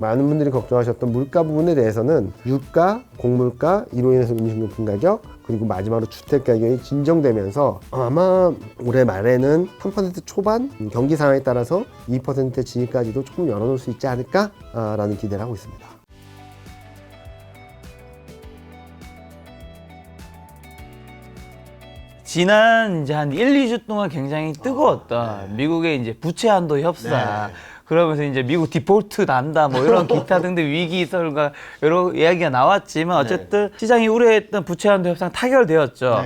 많은 분들이 걱정하셨던 물가 부분에 대해서는 유가, 곡물가, 이로 인해서 음식료품 가격, 그리고 마지막으로 주택 가격이 진정되면서 아마 올해 말에는 3% 초반 음, 경기 상황에 따라서 2%의 진입까지도 조금 열어놓을 수 있지 않을까라는 기대를 하고 있습니다. 지난 이제 한 1, 2주 동안 굉장히 뜨거웠던 미국의 이제 부채 한도 협상. 그러면서 이제 미국 디폴트 난다 뭐 이런 기타 등등 위기 설과 여러 이야기가 나왔지만 어쨌든 시장이 우려했던 부채 한도 협상 타결되었죠.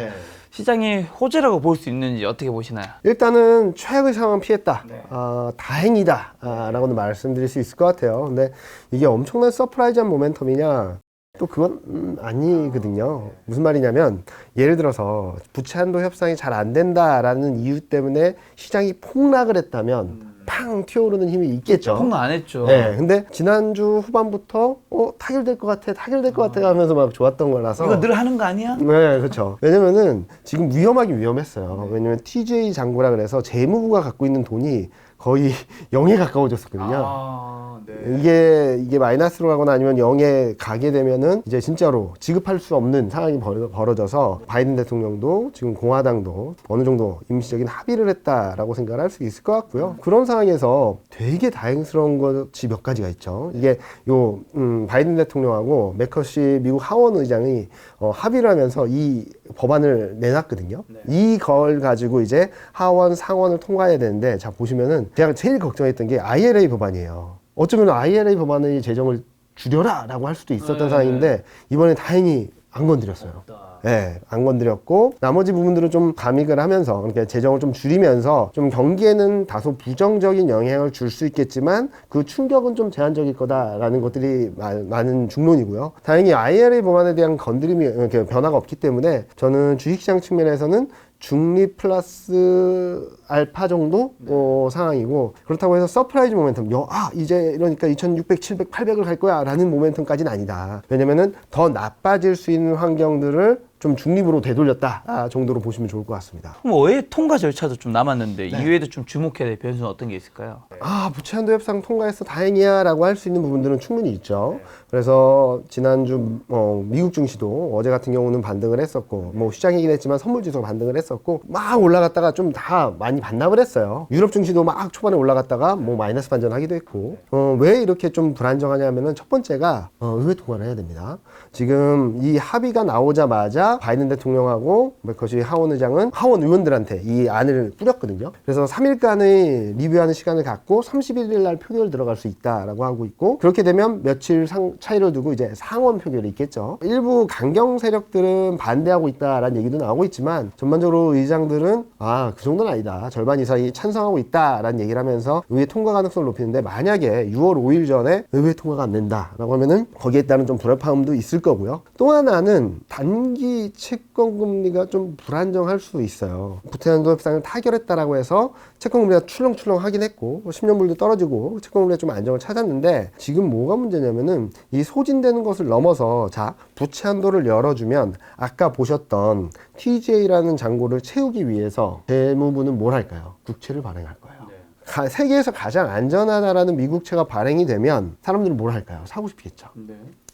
시장이 호재라고 볼 수 있는지 어떻게 보시나요? 일단은 최악의 상황 피했다. 아, 다행이다. 아, 라고는 말씀드릴 수 있을 것 같아요. 근데 이게 엄청난 서프라이즈한 모멘텀이냐? 또 그건 음, 아니거든요. 무슨 말이냐면 예를 들어서 부채 한도 협상이 잘 안 된다라는 이유 때문에 시장이 폭락을 했다면 팡 튀어오르는 힘이 있겠죠. 폭로 안 했죠. 네, 근데 지난주 후반부터 어 타결될 것 같아, 타결될 것 같아 하면서 막 좋았던 거라서 이거 늘 하는 거 아니야? 네, 그렇죠. 왜냐면은 지금 위험하긴 위험했어요. 왜냐면 TJ 장고라 그래서 재무부가 갖고 있는 돈이 거의 0에 가까워졌었거든요. 아, 네. 이게 이게 마이너스로 가거나 아니면 0에 가게 되면은 이제 진짜로 지급할 수 없는 상황이 벌어, 벌어 져서 바이든 대통령도 지금 공화당도 어느 정도 임시적인 합의를 했다라고 생각을 할 수 있을 것 같고요. 그런 상황에서 되게 다행스러운 것이 몇 가지가 있죠. 이게 요 음, 바이든 대통령하고 매커시 미국 하원 의장이 어, 합의를 하면서 이 법안을 내놨거든요. 이걸 가지고 이제 하원 상원을 통과해야 되는데 자 보시면은 제가 제일 걱정했던 게 IRA 법안이에요. 어쩌면 IRA 법안의 재정을 줄여라라고 할 수도 있었던 네. 상황인데 이번에 다행히 안 건드렸어요. 예, 안 건드렸고 나머지 부분들은 좀 감익을 하면서 그러니까 재정을 좀 줄이면서 좀 경기에는 다소 부정적인 영향을 줄 수 있겠지만 그 충격은 좀 제한적일 거다라는 것들이 마- 많은 중론이고요. 다행히 IRA 법안에 대한 건드림이 변화가 없기 때문에 저는 주식시장 측면에서는 중립 플러스 알파 정도? 어, 상황이고 그렇다고 해서 서프라이즈 모멘텀. 여, 아 이제 이러니까 2600, 700, 800을 갈 거야 라는 모멘텀까지는 아니다. 왜냐면은 더 나빠질 수 있는 환경들을 좀 중립으로 되돌렸다 아, 정도로 보시면 좋을 것 같습니다. 그럼 외에 통과 절차도 좀 남았는데 이외에도 좀 주목해야 될 변수는 어떤 게 있을까요? 아 부채한도 협상 통과해서 다행이야 라고 할 수 있는 부분들은 충분히 있죠. 그래서 지난주 어, 미국 증시도 어제 같은 경우는 반등을 했었고 뭐 시장이긴 했지만 선물 지수가 반등을 했었고 막 올라갔다가 좀 다 많이 반납을 했어요. 유럽 증시도 막 초반에 올라갔다가 뭐 마이너스 반전하기도 했고 어, 왜 이렇게 좀 불안정하냐면은 첫 번째가 어, 의회 통과를 해야 됩니다. 지금 이 합의가 나오자마자 바이든 대통령하고 매커시 하원 의장은 하원 의원들한테 이 안을 뿌렸거든요. 그래서 3일간의 리뷰하는 시간을 갖고 31일 날 표결 들어갈 수 있다라고 하고 있고 그렇게 되면 며칠 상, 차이를 두고 이제 상원 표결이 있겠죠. 일부 강경 세력들은 반대하고 있다라는 얘기도 나오고 있지만 전반적으로 의장들은 아 그 정도는 아니다. 절반 이상이 찬성하고 있다라는 얘기를 하면서 의회 통과 가능성을 높이는데 만약에 6월 5일 전에 의회 통과가 안 된다라고 하면은 거기에 따른 좀 불협화음도 있을 거고요. 또 하나는 단기 채권 금리가 좀 불안정할 수 있어요. 부채한도 협상을 타결했다라고 해서 채권 금리가 출렁출렁 하긴 했고 10년물도 떨어지고 채권 금리가 좀 안정을 찾았는데 지금 뭐가 문제냐면은 이 소진되는 것을 넘어서 자 부채 한도를 열어주면 아까 보셨던 TJ라는 잔고를 채우기 위해서 재무부는 뭘 할까요? 국채를 발행할 거예요. 가- 세계에서 가장 안전하다라는 미국채가 발행이 되면 사람들은 뭘 할까요? 사고 싶겠죠.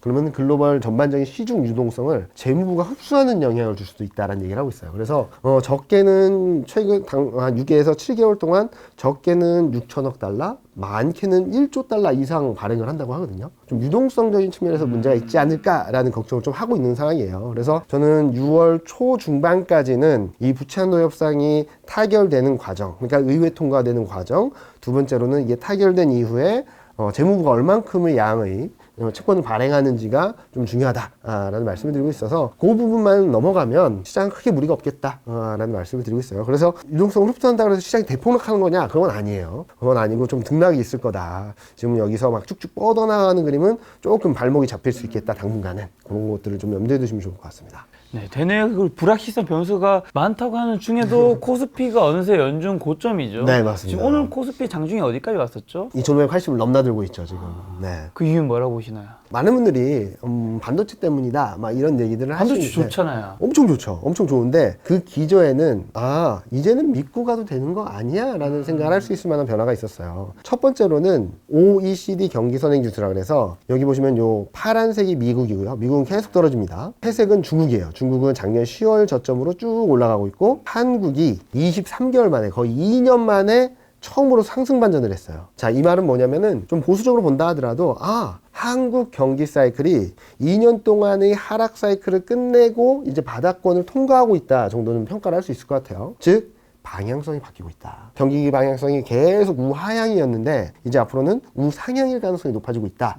그러면 글로벌 전반적인 시중 유동성을 재무부가 흡수하는 영향을 줄 수도 있다라는 얘기를 하고 있어요. 그래서 어, 적게는 최근 당, 한 6개에서 7개월 동안 적게는 6천억 달러, 많게는 1조 달러 이상 발행을 한다고 하거든요. 좀 유동성적인 측면에서 문제가 있지 않을까라는 걱정을 좀 하고 있는 상황이에요. 그래서 저는 6월 초 중반까지는 이 부채한도 협상이 타결되는 과정, 그러니까 의회 통과되는 과정, 두 번째로는 이게 타결된 이후에 어, 재무부가 얼만큼의 양의 어, 채권을 발행하는지가 좀 중요하다라는 말씀을 드리고 있어서 그 부분만 넘어가면 시장은 크게 무리가 없겠다라는 말씀을 드리고 있어요. 그래서 유동성을 흡수한다 그래서 시장이 대폭락하는 거냐? 그건 아니에요. 그건 아니고 좀 등락이 있을 거다. 지금 여기서 막 쭉쭉 뻗어나가는 그림은 조금 발목이 잡힐 수 있겠다 당분간은 그런 것들을 좀 염두에 두시면 좋을 것 같습니다. 네, 대내 그 불확실성 변수가 많다고 하는 중에도 코스피가 어느새 연중 고점이죠. 네, 맞습니다. 지금 오늘 코스피 장중에 어디까지 왔었죠? 2,580을 넘나들고 있죠 지금. 네. 그 이유는 뭐라고 보시나요? 많은 분들이 음, 반도체 때문이다 막 이런 얘기들을 반도체 하시는데 좋잖아요. 엄청 좋죠. 엄청 좋은데 그 기저에는 아 이제는 믿고 가도 되는 거 아니야라는 생각을 할 수 있을 만한 변화가 있었어요. 첫 번째로는 OECD 경기 선행 지수라 그래서 여기 보시면 요 파란색이 미국이고요. 미국은 계속 떨어집니다. 회색은 중국이에요. 중국은 작년 10월 저점으로 쭉 올라가고 있고 한국이 23개월 만에 거의 2년 만에 처음으로 상승 반전을 했어요. 자, 이 말은 뭐냐면은 좀 보수적으로 본다 하더라도 아, 한국 경기 사이클이 2년 동안의 하락 사이클을 끝내고 이제 바닥권을 통과하고 있다 정도는 평가를 할 수 있을 것 같아요. 즉 방향성이 바뀌고 있다. 경기 방향성이 계속 우하향이었는데 이제 앞으로는 우상향일 가능성이 높아지고 있다.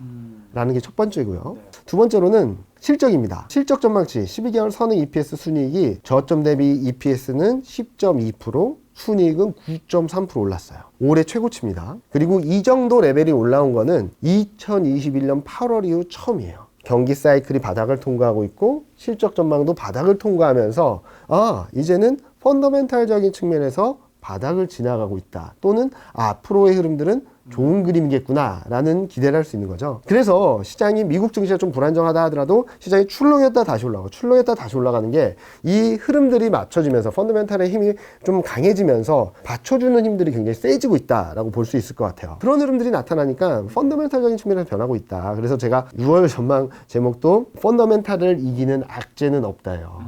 라는 게 첫 번째고요. 두 번째로는 실적입니다. 실적 전망치 12개월 선행 EPS 순이익이 저점 대비 EPS는 10.2%, 순이익은 9.3% 올랐어요. 올해 최고치입니다. 그리고 이 정도 레벨이 올라온 거는 2021년 8월 이후 처음이에요. 경기 사이클이 바닥을 통과하고 있고 실적 전망도 바닥을 통과하면서 아 이제는 펀더멘탈적인 측면에서 바닥을 지나가고 있다 또는 앞으로의 흐름들은 좋은 그림이겠구나라는 기대를 할 수 있는 거죠. 그래서 시장이 미국 증시가 좀 불안정하다 하더라도 시장이 출렁였다 다시 올라가고 출렁였다 다시 올라가는 게 이 흐름들이 맞춰지면서 펀더멘탈의 힘이 좀 강해지면서 받쳐주는 힘들이 굉장히 세지고 있다라고 볼 수 있을 것 같아요. 그런 흐름들이 나타나니까 펀더멘탈적인 측면에서 변하고 있다. 그래서 제가 6월 전망 제목도 펀더멘탈을 이기는 악재는 없다요.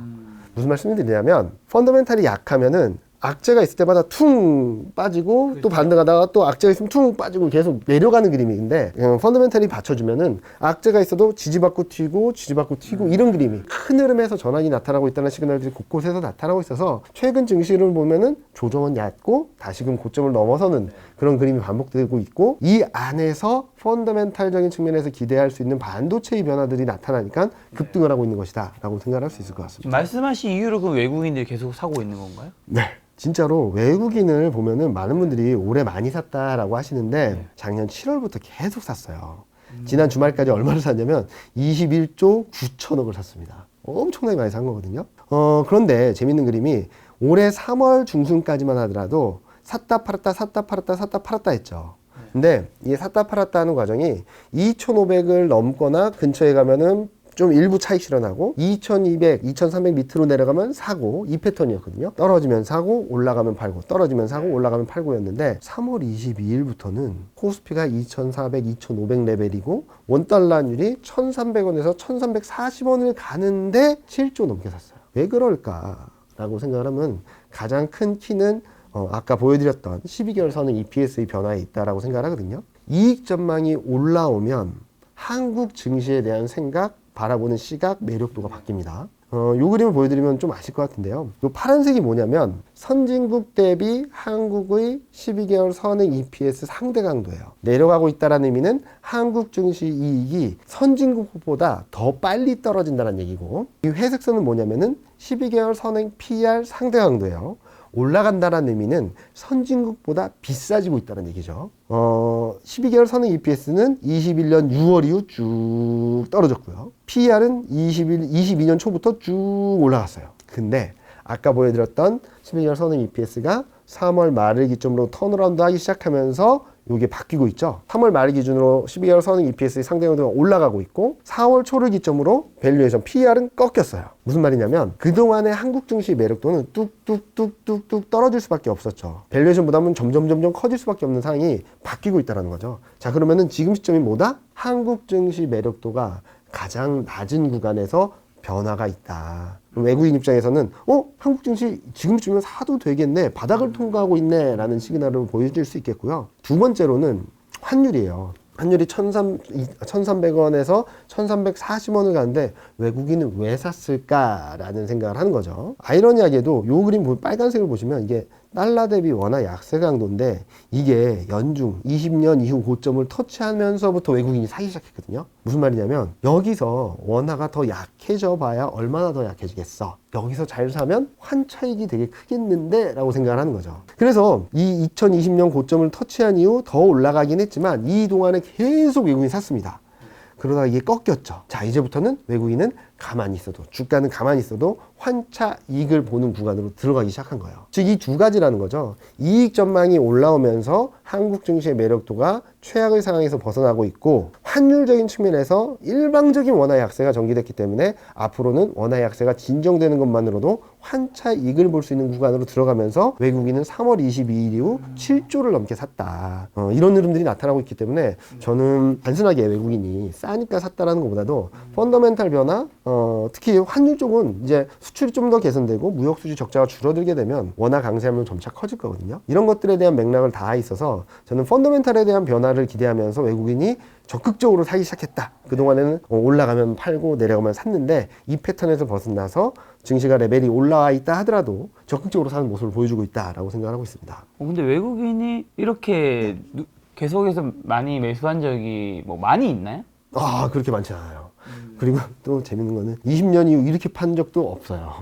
무슨 말씀을 드리냐면 펀더멘탈이 약하면은 악재가 있을 때마다 퉁 빠지고 또 반등하다가 또 악재가 있으면 퉁 빠지고 계속 내려가는 그림인데 음, 펀더멘탈이 받쳐주면은 악재가 있어도 지지받고 튀고 지지받고 튀고 이런 그림이 큰 흐름에서 전환이 나타나고 있다는 시그널들이 곳곳에서 나타나고 있어서 최근 증시를 보면은 조정은 얕고 다시금 고점을 넘어서는 그런 그림이 반복되고 있고 이 안에서 펀더멘탈적인 측면에서 기대할 수 있는 반도체의 변화들이 나타나니까 급등을 하고 있는 것이다 라고 생각할 수 있을 것 같습니다. 말씀하신 이유로 그 외국인들이 계속 사고 있는 건가요? 네. 진짜로 외국인을 보면은 많은 분들이 올해 많이 샀다라고 하시는데 작년 7월부터 계속 샀어요. 지난 주말까지 얼마를 샀냐면 21조 9천억을 샀습니다. 엄청나게 많이 산 거거든요. 어, 그런데 재밌는 그림이 올해 3월 중순까지만 하더라도 샀다 팔았다 샀다 팔았다 샀다 팔았다 했죠. 근데 이 샀다 팔았다 하는 과정이 2,500을 넘거나 근처에 가면은 좀 일부 차익 실현하고 2200, 2300 밑으로 내려가면 사고 이 패턴이었거든요. 떨어지면 사고 올라가면 팔고 떨어지면 사고 올라가면 팔고였는데 3월 22일부터는 코스피가 2400, 2500 레벨이고 원달러율이 1300원에서 1340원을 가는데 7조 넘게 샀어요. 왜 그럴까라고 생각을 하면 가장 큰 키는 어, 아까 보여드렸던 12개월 선행 EPS의 변화에 있다라고 생각을 하거든요. 이익 전망이 올라오면 한국 증시에 대한 생각, 바라보는 시각, 매력도가 바뀝니다. 어, 요 그림을 보여드리면 좀 아실 것 같은데요. 요 파란색이 뭐냐면 선진국 대비 한국의 12개월 선행 EPS 상대 강도예요. 내려가고 있다는 의미는 한국 증시 이익이 선진국보다 더 빨리 떨어진다는 얘기고 이 회색선은 뭐냐면은 12개월 선행 PR 상대 강도예요. 올라간다는 의미는 선진국보다 비싸지고 있다는 얘기죠. 어, 12개월 선행 EPS는 21년 6월 이후 쭉 떨어졌고요. PER은 21, 22년 초부터 쭉 올라갔어요. 근데 아까 보여드렸던 12개월 선행 EPS가 3월 말을 기점으로 턴어라운드 하기 시작하면서 이게 바뀌고 있죠. 3월 말 기준으로 12개월 선행 EPS의 상대형도가 올라가고 있고 4월 초를 기점으로 밸류에이션 PER은 꺾였어요. 무슨 말이냐면 그동안의 한국 증시 매력도는 뚝뚝뚝뚝뚝 떨어질 수밖에 없었죠. 밸류에이션 부담은 점점 점점 커질 수밖에 없는 상황이 바뀌고 있다는 거죠. 자 그러면은 지금 시점이 뭐다? 한국 증시 매력도가 가장 낮은 구간에서 변화가 있다. 외국인 입장에서는 어 한국 증시 지금쯤이면 사도 되겠네 바닥을 통과하고 있네라는 시그널을 보여줄 수 있겠고요. 두 번째로는 환율이에요. 환율이 1,300원에서 1,340원을 가는데 외국인은 왜 샀을까라는 생각을 하는 거죠. 아이러니하게도 요 그림 보- 빨간색을 보시면 이게 달러 대비 워낙 약세 강도인데 이게 연중 20년 이후 고점을 터치하면서부터 외국인이 사기 시작했거든요. 무슨 말이냐면 여기서 원화가 더 약해져 봐야 얼마나 더 약해지겠어. 여기서 잘 사면 환차익이 되게 크겠는데 라고 생각을 하는 거죠. 그래서 이 2020년 고점을 터치한 이후 더 올라가긴 했지만 이 동안에 계속 외국인이 샀습니다. 그러다가 이게 꺾였죠. 자, 이제부터는 외국인은 가만히 있어도, 주가는 가만히 있어도 환차 이익을 보는 구간으로 들어가기 시작한 거예요. 즉, 이 두 가지라는 거죠. 이익 전망이 올라오면서 한국 증시의 매력도가 최악의 상황에서 벗어나고 있고, 환율적인 측면에서 일방적인 원화 약세가 전개됐기 때문에 앞으로는 원화 약세가 진정되는 것만으로도 환차 이익을 볼 수 있는 구간으로 들어가면서 외국인은 3월 22일 이후 7조를 넘게 샀다. 어, 이런 흐름들이 나타나고 있기 때문에 저는 단순하게 외국인이 싸니까 샀다라는 것보다도 펀더멘탈 변화, 어, 특히 환율 쪽은 이제 수출이 좀 더 개선되고 무역 수지 적자가 줄어들게 되면 원화 강세하면 점차 커질 거거든요. 이런 것들에 대한 맥락을 다 있어서 저는 펀더멘탈에 대한 변화를 기대하면서 외국인이 적극적으로 사기 시작했다. 그동안에는 어, 올라가면 팔고 내려가면 샀는데 이 패턴에서 벗어나서 증시가 레벨이 올라와 있다 하더라도 적극적으로 사는 모습을 보여주고 있다라고 생각하고 있습니다. 어, 근데 외국인이 이렇게 누- 계속해서 많이 매수한 적이 뭐 많이 있나요? 아, 그렇게 많지 않아요. 그리고 또 재밌는 거는 20년 이후 이렇게 판 적도 없어요.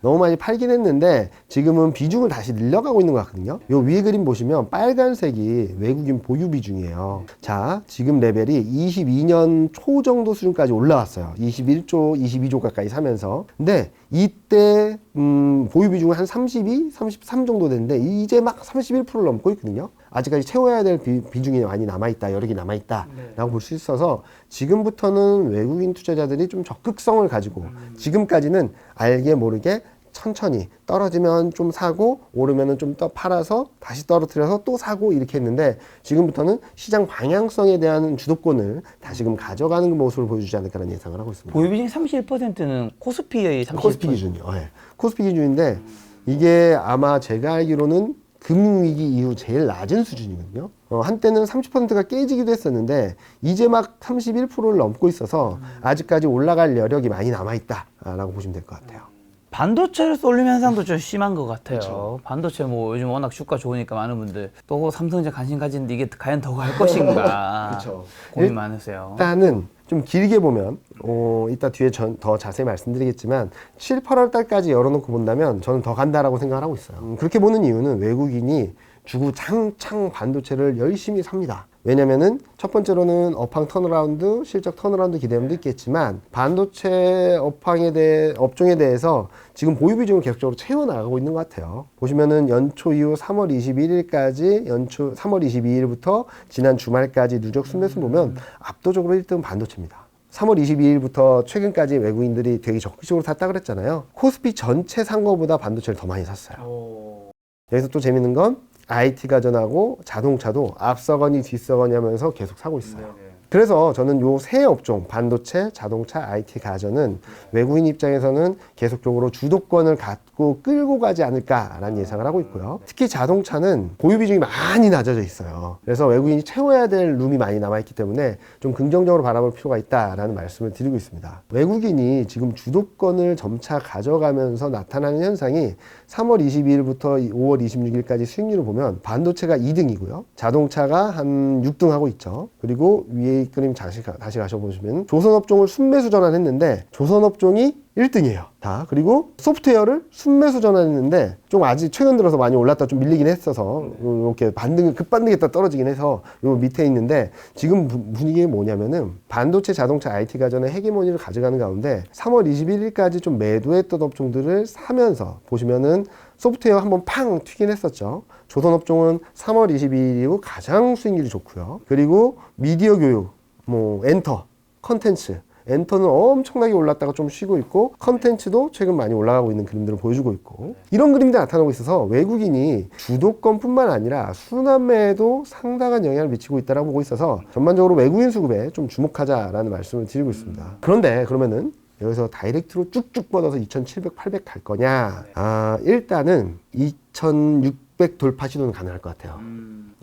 너무 많이 팔긴 했는데 지금은 비중을 다시 늘려가고 있는 것 같거든요. 요 위에 그림 보시면 빨간색이 외국인 보유 비중이에요. 자, 지금 레벨이 22년 초 정도 수준까지 올라왔어요. 21조, 22조 가까이 사면서. 근데 이때 음, 보유 비중은 한 32, 33 정도 됐는데 이제 막 31%를 넘고 있거든요. 아직까지 채워야 될 비, 비중이 많이 남아있다, 여력이 남아있다라고 볼 수 있어서 지금부터는 외국인 투자자들이 좀 적극성을 가지고 지금까지는 알게 모르게 천천히 떨어지면 좀 사고 오르면은 좀 더 팔아서 다시 떨어뜨려서 또 사고 이렇게 했는데 지금부터는 시장 방향성에 대한 주도권을 다시금 가져가는 모습을 보여주지 않을까라는 예상을 하고 있습니다. 보유 비중 31%는 코스피의 30%. 코스피 기준이요. 예. 코스피 기준인데 이게 아마 제가 알기로는 금융위기 이후 제일 낮은 수준이거든요. 어, 한때는 30%가 깨지기도 했었는데 이제 막 31%를 넘고 있어서 아직까지 올라갈 여력이 많이 남아있다라고 보시면 될 것 같아요. 반도체를 쏠림 현상도 좀 심한 것 같아요. 반도체 뭐 요즘 워낙 주가 좋으니까 많은 분들 또 삼성전자 관심 가지는데 이게 과연 더 갈 것인가 그쵸. 고민 일- 많으세요. 일단은 좀 길게 보면 어, 이따 뒤에 전, 더 자세히 말씀드리겠지만 7, 8월 달까지 열어놓고 본다면 저는 더 간다라고 생각을 하고 있어요. 음, 그렇게 보는 이유는 외국인이 주구 장창 반도체를 열심히 삽니다. 왜냐면은 첫 번째로는 업황 턴어라운드, 실적 턴어라운드 기대감도 있겠지만 반도체 업황에 대해 업종에 대해서 지금 보유 비중을 계속적으로 채워나가고 있는 것 같아요. 보시면은 연초 이후 3월 21일까지 연초 3월 22일부터 지난 주말까지 누적 순매수 보면 압도적으로 1등 반도체입니다. 3월 22일부터 최근까지 외국인들이 되게 적극적으로 샀다 그랬잖아요. 코스피 전체 산 거보다 반도체를 더 많이 샀어요. 여기서 또 재밌는 건 IT가 전하고 자동차도 앞서거니 뒤서거니 하면서 계속 사고 있어요. 그래서 저는 요 세 업종 반도체, 자동차, IT 가전은 외국인 입장에서는 계속적으로 주도권을 갖고 끌고 가지 않을까라는 예상을 하고 있고요. 특히 자동차는 보유 비중이 많이 낮아져 있어요. 그래서 외국인이 채워야 될 룸이 많이 남아 있기 때문에 좀 긍정적으로 바라볼 필요가 있다라는 말씀을 드리고 있습니다. 외국인이 지금 주도권을 점차 가져가면서 나타나는 현상이 3월 22일부터 5월 26일까지 수익률을 보면 반도체가 2등이고요. 자동차가 한 6등 하고 있죠. 그리고 위에 그림 다시, 가- 다시 가셔보시면 조선업종을 순매수 전환했는데 조선업종이 1등이에요. 다. 그리고 소프트웨어를 순매수 전환했는데 좀 아직 최근 들어서 많이 올랐다 좀 밀리긴 했어서 이렇게 반등, 급반등했다 떨어지긴 해서 요 밑에 있는데 지금 부- 분위기가 뭐냐면은 반도체, 자동차, IT 가전의 헤게모니를 가져가는 가운데 3월 21일까지 좀 매도했던 업종들을 사면서 보시면은 소프트웨어 한번 팡 튀긴 했었죠. 조선업종은 3월 22일 이후 가장 수익률이 좋고요. 그리고 미디어 교육, 뭐 엔터, 컨텐츠 엔터는 엄청나게 올랐다가 좀 쉬고 있고 컨텐츠도 최근 많이 올라가고 있는 그림들을 보여주고 있고 이런 그림들이 나타나고 있어서 외국인이 주도권뿐만 아니라 순환매에도 상당한 영향을 미치고 있다고 보고 있어서 전반적으로 외국인 수급에 좀 주목하자라는 말씀을 드리고 있습니다. 그런데 그러면은 여기서 다이렉트로 쭉쭉 뻗어서 2,700, 800 갈 거냐? 아, 일단은 2,600 돌파 시도는 가능할 것 같아요.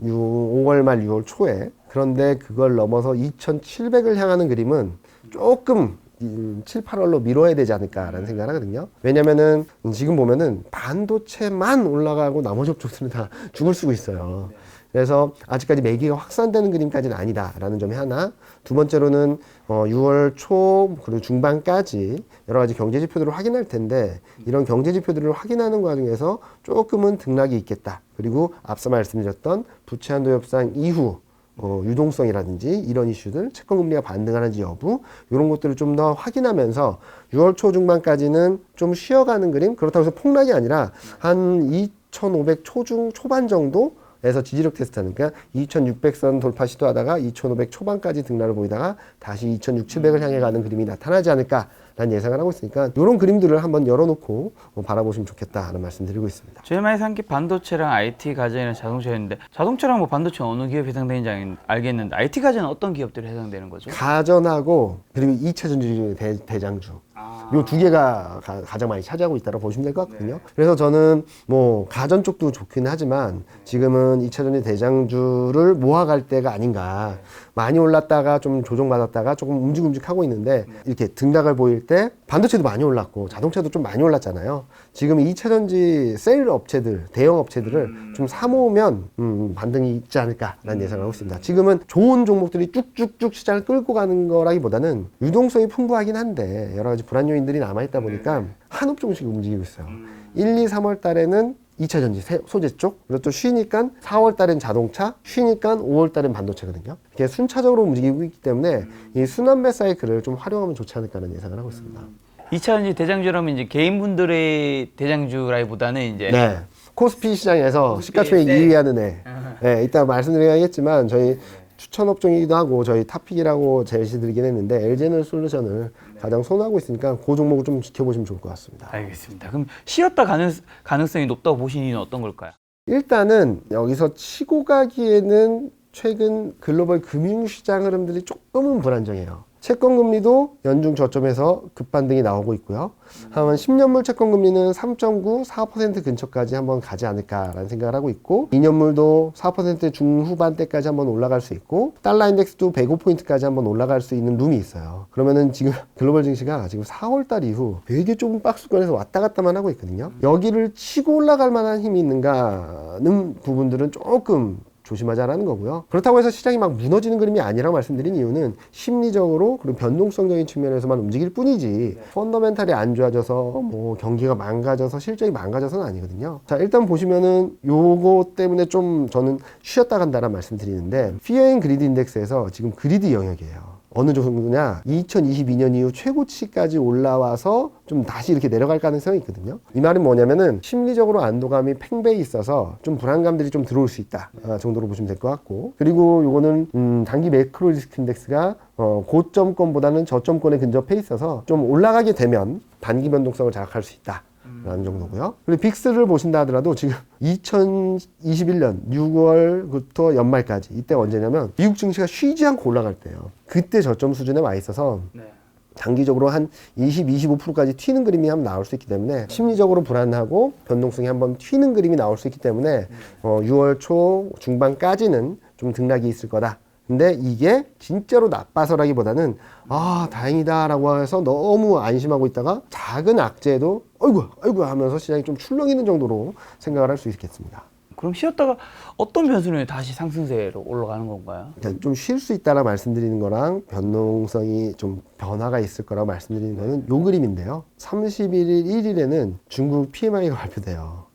5월 말 6월 초에 그런데 그걸 넘어서 2,700을 향하는 그림은 조금 음, 7, 8월로 미뤄야 되지 않을까라는 생각을 하거든요. 왜냐면은 지금 보면은 반도체만 올라가고 나머지 업종들은 다 죽을 쓰고 있어요. 그래서 아직까지 매기가 확산되는 그림까지는 아니다라는 점이 하나. 두 번째로는 어 6월 초 그리고 중반까지 여러 가지 경제 지표들을 확인할 텐데 이런 경제 지표들을 확인하는 과정에서 조금은 등락이 있겠다. 그리고 앞서 말씀드렸던 부채 한도 협상 이후 어, 유동성이라든지 이런 이슈들, 채권 금리가 반등하는지 여부 이런 것들을 좀 더 확인하면서 6월 초 중반까지는 좀 쉬어가는 그림? 그렇다고 해서 폭락이 아니라 한 2,500 초중 초반 정도 에서 지지력 테스트하는 그러니까 2,600선 돌파 시도하다가 2,500 초반까지 등락을 보이다가 다시 2,600, 700을 향해 가는 그림이 나타나지 않을까 라는 예상을 하고 있으니까 이런 그림들을 한번 열어놓고 어, 바라보시면 좋겠다는 말씀 드리고 있습니다. JMI 산기 반도체랑 IT 가전이랑 자동차였는데 자동차랑 뭐 반도체 어느 기업 해당되는지 알- 알겠는데 IT 가전은 어떤 기업들이 해당되는 거죠? 가전하고 그리고 2차 전지 대, 대장주 요두 개가 가, 장 많이 차지하고 있다고 보시면 될 것 같거든요. 그래서 저는 뭐 가전 쪽도 좋긴 하지만 지금은 2차 전지 대장주를 모아갈 때가 아닌가. 많이 올랐다가 좀 조정받았다가 조금 움직움직하고 있는데 이렇게 등락을 보일 때 반도체도 많이 올랐고 자동차도 좀 많이 올랐잖아요. 지금 2차 전지 셀 업체들, 대형 업체들을 좀 사모으면 음, 반등이 있지 않을까라는 예상을 하고 있습니다. 지금은 좋은 종목들이 쭉쭉쭉 시장을 끌고 가는 거라기보다는 유동성이 풍부하긴 한데 여러 가지 불안 요인들이 남아 있다 보니까 한 업종씩 움직이고 있어요. 1, 2, 3월 달에는 2차 전지 세- 소재 쪽 그리고 또 쉬니까 4월 달엔 자동차 쉬니까 5월 달엔 반도체거든요. 이렇게 순차적으로 움직이고 있기 때문에 이 순환매 사이클을 좀 활용하면 좋지 않을까라는 예상을 하고 있습니다. 2차 전지 대장주라면 이제 개인분들의 대장주라기보다는 이제 네. 코스피 시장에서 시가총액 세. 2위 하는 애. 네, 이따 말씀드리겠지만 저희 추천 업종이기도 하고 저희 탑픽이라고 제시드리긴 했는데 LG에너 솔루션을 가장 선호하고 있으니까 그 종목을 좀 지켜보시면 좋을 것 같습니다. 알겠습니다. 그럼 쉬었다 가능, 가능성이 높다고 보시는 이유는 어떤 걸까요? 일단은 여기서 치고 가기에는 최근 글로벌 금융시장 흐름들이 조금은 불안정해요. 채권 금리도 연중 저점에서 급반등이 나오고 있고요. 한 10년물 채권 금리는 3.9, 4% 근처까지 한번 가지 않을까라는 생각을 하고 있고 2년물도 4% 중후반대까지 한번 올라갈 수 있고 달러 인덱스도 105포인트까지 한번 올라갈 수 있는 룸이 있어요. 그러면은 지금 글로벌 증시가 지금 4월 달 이후 되게 좁은 박스권에서 왔다 갔다만 하고 있거든요. 여기를 치고 올라갈 만한 힘이 있는가는 부분들은 조금 조심하자라는 거고요. 그렇다고 해서 시장이 막 무너지는 그림이 아니라고 말씀드린 이유는 심리적으로 그리고 변동성적인 측면에서만 움직일 뿐이지 펀더멘탈이 안 좋아져서 뭐 경기가 망가져서 실적이 망가져서는 아니거든요. 자 일단 보시면은 요거 때문에 좀 저는 쉬었다 간다는 말씀 드리는데 피어인 그리드 인덱스에서 지금 그리드 영역이에요. 어느 정도냐? 2022년 이후 최고치까지 올라와서 좀 다시 이렇게 내려갈 가능성이 있거든요. 이 말은 뭐냐면은 심리적으로 안도감이 팽배해 있어서 좀 불안감들이 좀 들어올 수 있다 아, 정도로 보시면 될 것 같고. 그리고 요거는 음, 단기 매크로 리스크 인덱스가 어, 고점권보다는 저점권에 근접해 있어서 좀 올라가게 되면 단기 변동성을 자극할 수 있다 라는 정도고요. 그리고 빅스를 보신다 하더라도 지금 2021년 6월부터 연말까지 이때 언제냐면 미국 증시가 쉬지 않고 올라갈 때예요. 그때 저점 수준에 와 있어서 장기적으로 한 20, 25%까지 튀는 그림이 한번 나올 수 있기 때문에 심리적으로 불안하고 변동성이 한번 튀는 그림이 나올 수 있기 때문에 어, 6월 초 중반까지는 좀 등락이 있을 거다. 근데 이게 진짜로 나빠서라기보다는 아 다행이다라고 해서 너무 안심하고 있다가 작은 악재도 어이구 어이구 하면서 시장이 좀 출렁이는 정도로 생각을 할 수 있겠습니다. 그럼 쉬었다가 어떤 변수로 다시 상승세로 올라가는 건가요? 좀쉴 수 있다라 말씀드리는 거랑 변동성이 좀 변화가 있을 거라고 말씀드리는 거는 요 그림인데요. 31일 1일에는 중국 PMI가 발표돼요.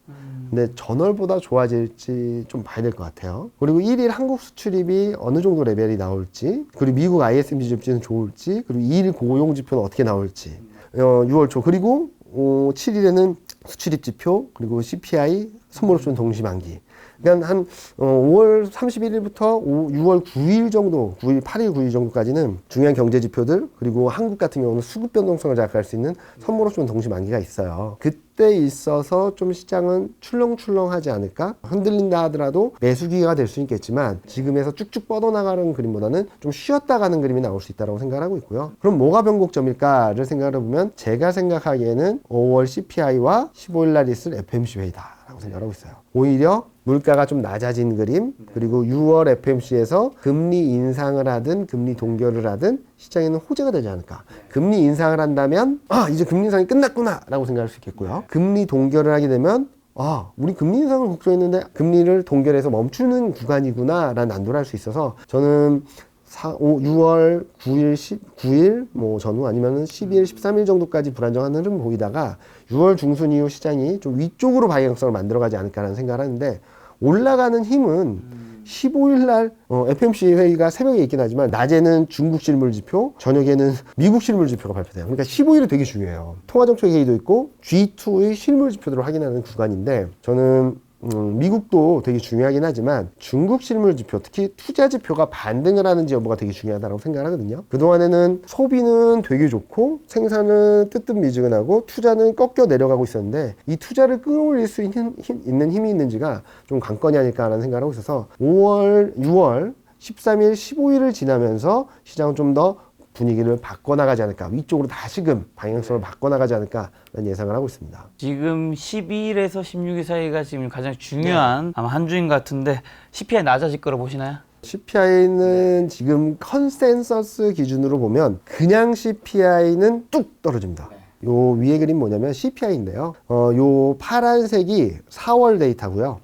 근데 전월보다 좋아질지 좀 봐야 될 것 같아요. 그리고 1일 한국 수출입이 어느 정도 레벨이 나올지, 그리고 미국 ISM 지표는 좋을지, 그리고 2일 고용 지표는 어떻게 나올지, 어, 6월 초 그리고 어, 7일에는 수출입 지표, 그리고 CPI, 선물옵션 동시 만기. 그러니까 한 어, 5월 31일부터 6월 9일 정도, 9일, 8일, 9일 정도까지는 중요한 경제 지표들 그리고 한국 같은 경우는 수급 변동성을 자극할 수 있는 선물 옵션 동시 만기가 있어요. 그때 있어서 좀 시장은 출렁출렁하지 않을까? 흔들린다 하더라도 매수 기회가 될 수 있겠지만 지금에서 쭉쭉 뻗어나가는 그림보다는 좀 쉬었다 가는 그림이 나올 수 있다고 생각을 하고 있고요. 그럼 뭐가 변곡점일까를 생각을 해보면 제가 생각하기에는 5월 CPI와 15일 날 있을 FMC 회의다라고 생각하고 있어요. 오히려 물가가 좀 낮아진 그림 그리고 6월 FMC에서 금리 인상을 하든 금리 동결을 하든 시장에는 호재가 되지 않을까. 금리 인상을 한다면 아 이제 금리 인상이 끝났구나 라고 생각할 수 있겠고요. 금리 동결을 하게 되면 아, 우리 금리 인상을 걱정했는데 금리를 동결해서 멈추는 구간이구나 라는 안도를 할 수 있어서 저는 4, 5, 6월 9일, 19일 뭐 전후 아니면은 12일, 13일 정도까지 불안정한 흐름 보이다가 6월 중순 이후 시장이 좀 위쪽으로 방향성을 만들어가지 않을까라는 생각을 하는데 올라가는 힘은 15일 날 어, FMC 회의가 새벽에 있긴 하지만 낮에는 중국 실물 지표, 저녁에는 미국 실물 지표가 발표돼요. 그러니까 15일이 되게 중요해요. 통화정책 회의도 있고 G2의 실물 지표들을 확인하는 구간인데 저는 음, 미국도 되게 중요하긴 하지만 중국 실물 지표, 특히 투자 지표가 반등을 하는지 여부가 되게 중요하다고 생각하거든요. 그동안에는 소비는 되게 좋고 생산은 뜨뜻미지근하고 투자는 꺾여 내려가고 있었는데 이 투자를 끌어올릴 수 있는, 힘, 있는 힘이 있는지가 좀 관건이 아닐까라는 생각을 하고 있어서 5월, 6월 13일, 15일을 지나면서 시장은 좀더 분위기를 바꿔나가지 않을까 위쪽으로 다시금 방향성을 바꿔나가지 않을까라는 예상을 하고 있습니다. 지금 12일에서 16일 사이가 지금 가장 중요한 아마 한 주인 것 같은데 CPI 낮아질 거로 보시나요? CPI는 지금 컨센서스 기준으로 보면 그냥 CPI는 뚝 떨어집니다. 요 위에 그림 뭐냐면 CPI인데요. 어, 요 파란색이 4월 데이터고요.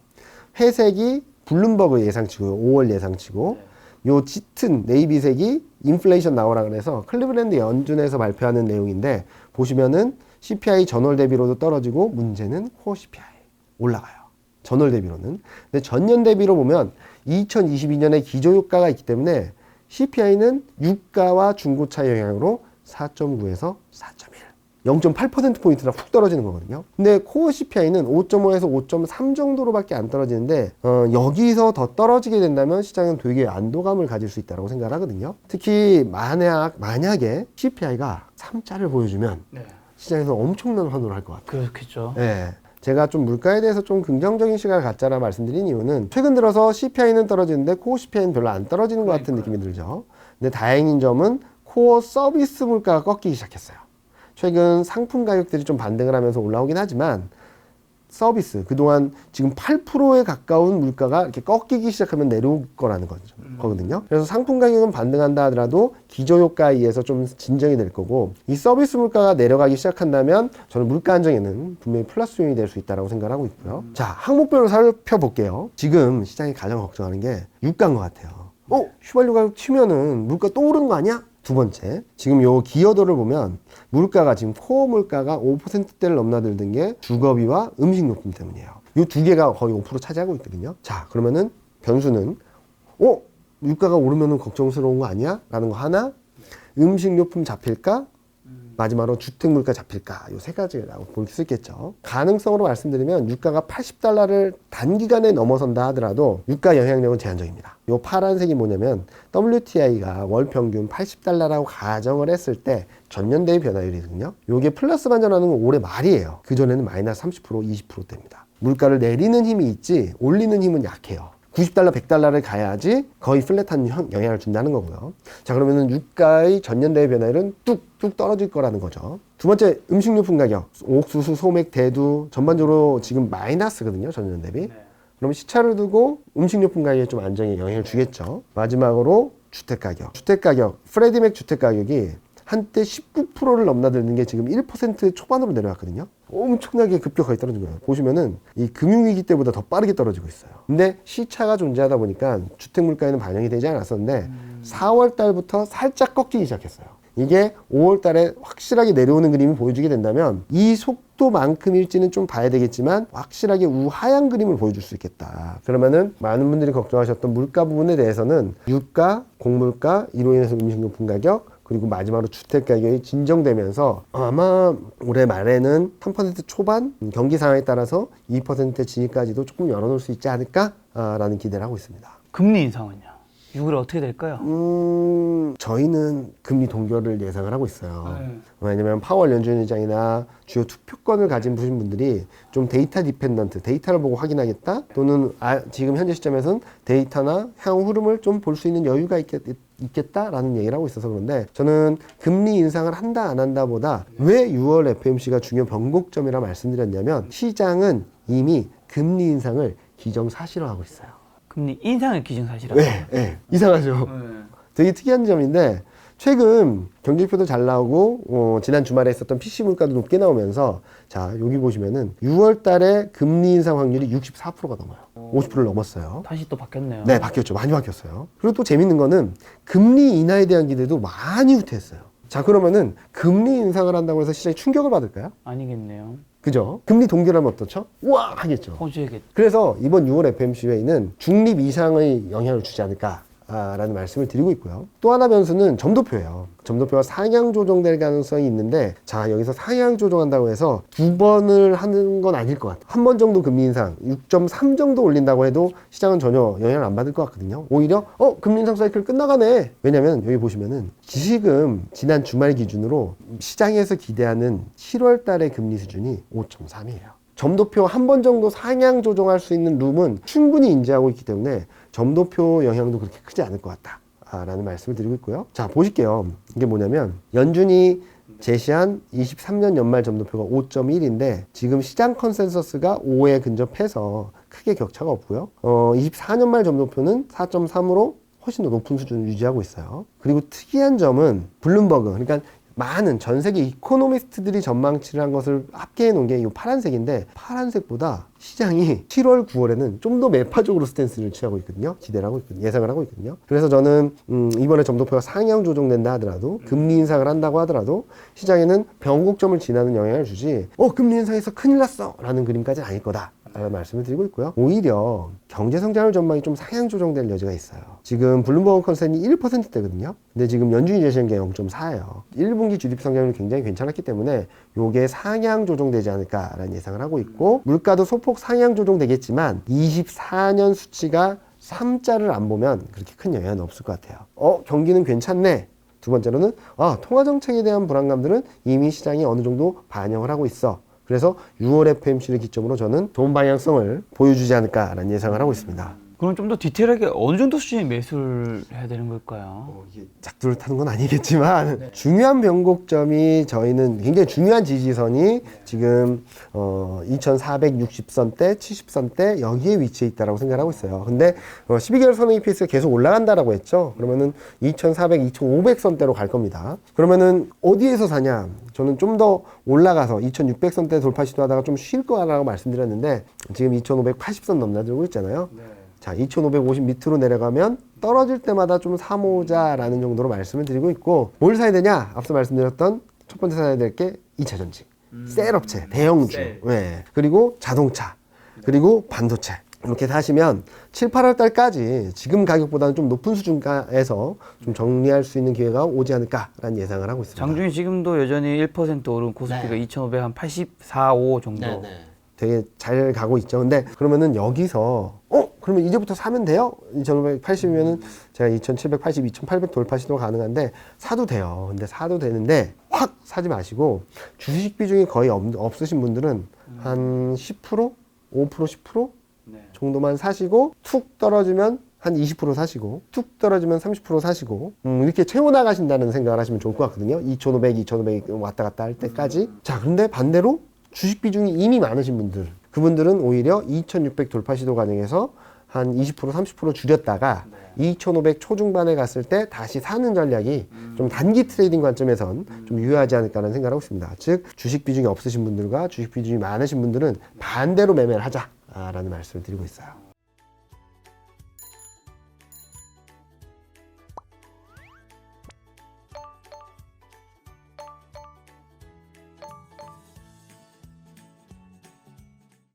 회색이 블룸버그 예상치고요. 5월 예상치고. 요 짙은 네이비색이 인플레이션 나오라 그래서 클리블랜드 연준에서 발표하는 내용인데 보시면은 CPI 전월 대비로도 떨어지고 문제는 코어 CPI 올라가요. 전월 대비로는. 근데 전년 대비로 보면 2022년에 기저효과가 있기 때문에 CPI는 유가와 중고차 영향으로 4.9에서 4.1. 0.8%포인트나 훅 떨어지는 거거든요. 근데 코어 CPI는 5.5에서 5.3 정도로밖에 안 떨어지는데, 어, 여기서 더 떨어지게 된다면 시장은 되게 안도감을 가질 수 있다고 생각을 하거든요. 특히 만약, 만약에 CPI가 3자를 보여주면 시장에서 엄청난 환호를 할 것 같아요. 그렇겠죠. 예. 제가 좀 물가에 대해서 좀 긍정적인 시각을 갖자라 말씀드린 이유는 최근 들어서 CPI는 떨어지는데 코어 CPI는 별로 안 떨어지는 것 같은 느낌이 들죠. 근데 다행인 점은 코어 서비스 물가가 꺾이기 시작했어요. 최근 상품 가격들이 좀 반등을 하면서 올라오긴 하지만 서비스 그동안 지금 8%에 가까운 물가가 이렇게 꺾이기 시작하면 내려올 거라는 거죠. 거거든요. 그래서 상품 가격은 반등한다 하더라도 기저 효과에 의해서 좀 진정이 될 거고 이 서비스 물가가 내려가기 시작한다면 저는 물가 안정에는 분명히 플러스 요인이 될 수 있다고 생각하고 있고요. 자, 항목별로 살펴볼게요. 지금 시장이 가장 걱정하는 게 유가인 것 같아요. 어? 휘발유 가격 치면은 물가 또 오르는 거 아니야? 두 번째, 지금 요 기여도를 보면 물가가 지금 코어 물가가 5%대를 넘나들던 게 주거비와 음식료품 때문이에요. 요두 개가 거의 5% 차지하고 있거든요. 자, 그러면은 변수는 어? 물가가 오르면은 걱정스러운 거 아니야? 라는 거 하나, 음식료품 잡힐까? 마지막으로 주택 물가 잡힐까? 요 세 가지라고 볼 수 있겠죠. 가능성으로 말씀드리면 유가가 80달러를 단기간에 넘어선다 하더라도 유가 영향력은 제한적입니다. 요 파란색이 뭐냐면 WTI가 월 평균 80달러라고 가정을 했을 때 전년 대비 변화율이거든요. 요게 플러스 반전하는 건 올해 말이에요. 그 전에는 마이너스 30% 20%대입니다. 물가를 내리는 힘이 있지 올리는 힘은 약해요. 90달러, 100달러를 가야지 거의 플랫한 형- 영향을 준다는 거고요. 자, 그러면은 유가의 전년 대비 변화율은 뚝뚝 떨어질 거라는 거죠. 두 번째, 음식료품 가격. 옥수수, 소맥, 대두 전반적으로 지금 마이너스거든요. 전년 대비. 그럼 시차를 두고 음식료품 가격에 좀 안정에 영향을 주겠죠. 마지막으로 주택 가격. 주택 가격. 프레디맥 주택 가격이 한때 19%를 넘나드는 게 지금 1% 초반으로 내려왔거든요. 엄청나게 급격하게 떨어진 거예요. 보시면은 이 금융위기 때보다 더 빠르게 떨어지고 있어요. 근데 시차가 존재하다 보니까 주택 물가에는 반영이 되지 않았었는데 4월 달부터 살짝 꺾이기 시작했어요. 이게 5월 달에 확실하게 내려오는 그림을 보여주게 된다면 이 속도만큼일지는 좀 봐야 되겠지만 확실하게 우하향 그림을 보여줄 수 있겠다. 그러면은 많은 분들이 걱정하셨던 물가 부분에 대해서는 유가, 공물가, 이로 인해서 음식료품 가격, 그리고 마지막으로 주택 가격이 진정되면서 아마 올해 말에는 3% 초반 음, 경기 상황에 따라서 2% 진입까지도 조금 열어놓을 수 있지 않을까라는 기대를 하고 있습니다. 금리 인상은요? 6월에 어떻게 될까요? 음, 저희는 금리 동결을 예상을 하고 있어요. 왜냐면 파월 연준 의장이나 주요 투표권을 가진 분들이 좀 데이터 디펜던트, 데이터를 보고 확인하겠다 또는 아, 지금 현재 시점에서는 데이터나 향후 흐름을 좀 볼 수 있는 여유가 있겠, 있겠다라는 얘기를 하고 있어서 그런데 저는 금리 인상을 한다 안 한다 보다 왜 6월 FMC가 중요 변곡점이라 말씀드렸냐면 시장은 이미 금리 인상을 기정사실화하고 있어요. 금리 인상을 기준사실화. 네, 네. 이상하죠. 되게 특이한 점인데 최근 경제표도 잘 나오고 어, 지난 주말에 있었던 PC 물가도 높게 나오면서 자 여기 보시면은 6월 달에 금리 인상 확률이 64%가 넘어요. 50%를 넘었어요. 다시 또 바뀌었네요. 네, 바뀌었죠. 많이 바뀌었어요. 그리고 또 재밌는 거는 금리 인하에 대한 기대도 많이 후퇴했어요. 자, 그러면은 금리 인상을 한다고 해서 시장이 충격을 받을까요? 아니겠네요. 그죠? 금리 동결하면 어떻죠? 우와 하겠죠. 호주에게 그래서 이번 6월 FMC회의는 중립 이상의 영향을 주지 않을까. 라는 말씀을 드리고 있고요. 또 하나 변수는 점도표예요. 점도표가 상향 조정될 가능성이 있는데, 자, 여기서 상향 조정한다고 해서 두 번을 하는 건 아닐 것 같아요. 한 번 정도 금리 인상, 6.3 정도 올린다고 해도 시장은 전혀 영향을 안 받을 것 같거든요. 오히려, 어, 금리 인상 사이클 끝나가네. 왜냐면 여기 보시면은 지금 지난 주말 기준으로 시장에서 기대하는 7월 달의 금리 수준이 5.3이에요. 점도표 한 번 정도 상향 조정할 수 있는 룸은 충분히 인지하고 있기 때문에 점도표 영향도 그렇게 크지 않을 것 같다. 아, 라는 말씀을 드리고 있고요. 자, 보실게요. 이게 뭐냐면, 연준이 제시한 23년 연말 점도표가 5.1인데, 지금 시장 컨센서스가 5에 근접해서 크게 격차가 없고요. 어, 24년 말 점도표는 4.3으로 훨씬 더 높은 수준을 유지하고 있어요. 그리고 특이한 점은 블룸버그, 그러니까 많은 전 세계 이코노미스트들이 전망치를 한 것을 합계해 놓은 게 이 파란색인데 파란색보다 시장이 7월, 9월에는 좀 더 매파적으로 스탠스를 취하고 있거든요. 기대를 하고 있거든요. 예상을 하고 있거든요. 그래서 저는 음, 이번에 점도표가 상향 조정된다 하더라도 금리 인상을 한다고 하더라도 시장에는 변곡점을 지나는 영향을 주지 어 금리 인상해서 큰일 났어 라는 그림까지는 아닐 거다. 라는 말씀을 드리고 있고요. 오히려 경제 성장률 전망이 좀 상향 조정될 여지가 있어요. 지금 블룸버그 컨센이 1%대거든요. 근데 지금 연준이 제시한 게 0.4예요. 1분기 GDP 성장률이 굉장히 괜찮았기 때문에 요게 상향 조정되지 않을까라는 예상을 하고 있고 물가도 소폭 상향 조정되겠지만 24년 수치가 3자를 안 보면 그렇게 큰 영향은 없을 것 같아요. 어, 경기는 괜찮네. 두 번째로는 아, 통화 정책에 대한 불안감들은 이미 시장이 어느 정도 반영을 하고 있어. 그래서 6월 FMC를 기점으로 저는 좋은 방향성을 보여주지 않을까라는 예상을 하고 있습니다. 그럼 좀 더 디테일하게 어느 정도 수준의 매수를 해야 되는 걸까요? 뭐 이게 짝두를 타는 건 아니겠지만 중요한 변곡점이 저희는 굉장히 중요한 지지선이 지금 어 2,460선대, 70선대 여기에 위치해 있다라고 생각하고 있어요. 근데 어 12개월 선행 EPS가 계속 올라간다라고 했죠. 그러면은 2,400, 2,500선대로 갈 겁니다. 그러면은 어디에서 사냐? 저는 좀 더 올라가서 2,600선대 돌파 시도하다가 좀 쉴 거라고 말씀드렸는데 지금 2,580선 넘나들고 있잖아요. 자, 2,550 밑으로 내려가면 떨어질 때마다 좀 사모자라는 정도로 말씀을 드리고 있고 뭘 사야 되냐? 앞서 말씀드렸던 첫 번째 사야 될 게 2차 전지, 셀 업체, 대형주, 네. 그리고 자동차, 그리고 반도체. 이렇게 사시면 7, 8월 달까지 지금 가격보다는 좀 높은 수준가에서 좀 정리할 수 있는 기회가 오지 않을까라는 예상을 하고 있습니다. 장중에 지금도 여전히 1% 오른 코스피가 2,584, 5 정도. 되게 잘 가고 있죠. 근데 그러면은 여기서 어 그러면 이제부터 사면 돼요? 2,580이면은 제가 2,780, 2,800 돌파 시도 가능한데 사도 돼요. 근데 사도 되는데 확 사지 마시고 주식 비중이 거의 없, 없으신 분들은 한 10%, 5%, 10% 네. 정도만 사시고 툭 떨어지면 한 20% 사시고 툭 떨어지면 30% 사시고 음, 이렇게 채워 나가신다는 생각을 하시면 좋을 것 같거든요. 2,500, 2,500 왔다 갔다 할 때까지. 자, 그런데 반대로 주식 비중이 이미 많으신 분들 그분들은 오히려 2,600 돌파 시도 가능해서 한 20% 30% 줄였다가 2,500 초중반에 갔을 때 다시 사는 전략이 좀 단기 트레이딩 관점에선 좀 유효하지 않을까라는 생각을 하고 있습니다. 즉 주식 비중이 없으신 분들과 주식 비중이 많으신 분들은 반대로 매매를 하자라는 말씀을 드리고 있어요.